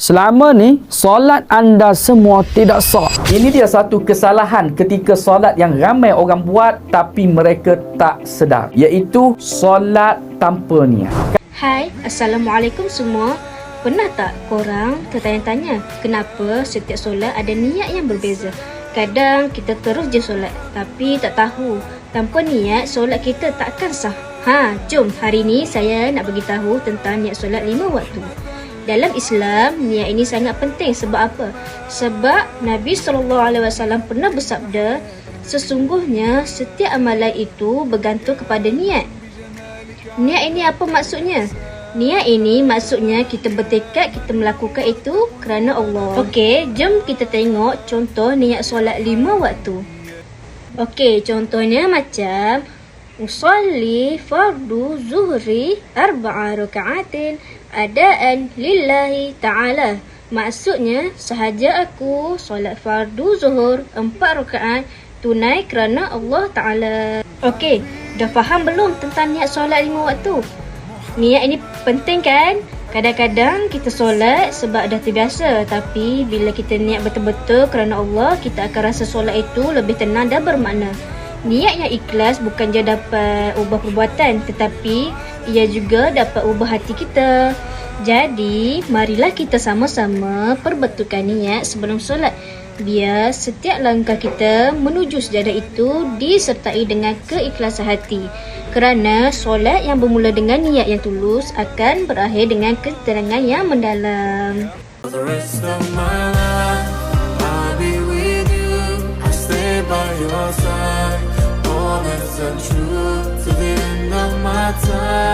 Selama ni solat anda semua tidak sah. Ini dia satu kesalahan ketika solat yang ramai orang buat tapi mereka tak sedar iaitu solat tanpa niat. Hai, Assalamualaikum semua. Pernah tak korang tertanya-tanya kenapa setiap solat ada niat yang berbeza? Kadang kita terus je solat tapi tak tahu tanpa niat solat kita takkan sah. Ha, jom hari ni saya nak bagi tahu tentang niat solat lima waktu. Dalam Islam, niat ini sangat penting sebab apa? Sebab Nabi SAW pernah bersabda, sesungguhnya setiap amalan itu bergantung kepada niat. Niat ini apa maksudnya? Niat ini maksudnya kita bertekad kita melakukan itu kerana Allah. Okey, jom kita tengok contoh niat solat lima waktu. Okey, contohnya macam Usalli fardu zuhri arba'a raka'atin adaan lillahi ta'ala. Maksudnya, sahaja aku solat fardu zuhur empat rakaat tunai kerana Allah Ta'ala. Okey, dah faham belum tentang niat solat lima waktu? Niat ini penting kan? Kadang-kadang kita solat sebab dah terbiasa Tapi bila kita niat betul-betul kerana Allah Kita akan rasa solat itu lebih tenang dan bermakna Niat yang ikhlas bukan je dapat ubah perbuatan Tetapi ia juga dapat ubah hati kita Jadi marilah kita sama-sama perbetulkan niat sebelum solat Biar setiap langkah kita menuju sejadah itu disertai dengan keikhlasan hati kerana solat yang bermula dengan niat yang tulus akan berakhir dengan keterangan yang mendalam. By your side. Honest and true to the end of my time.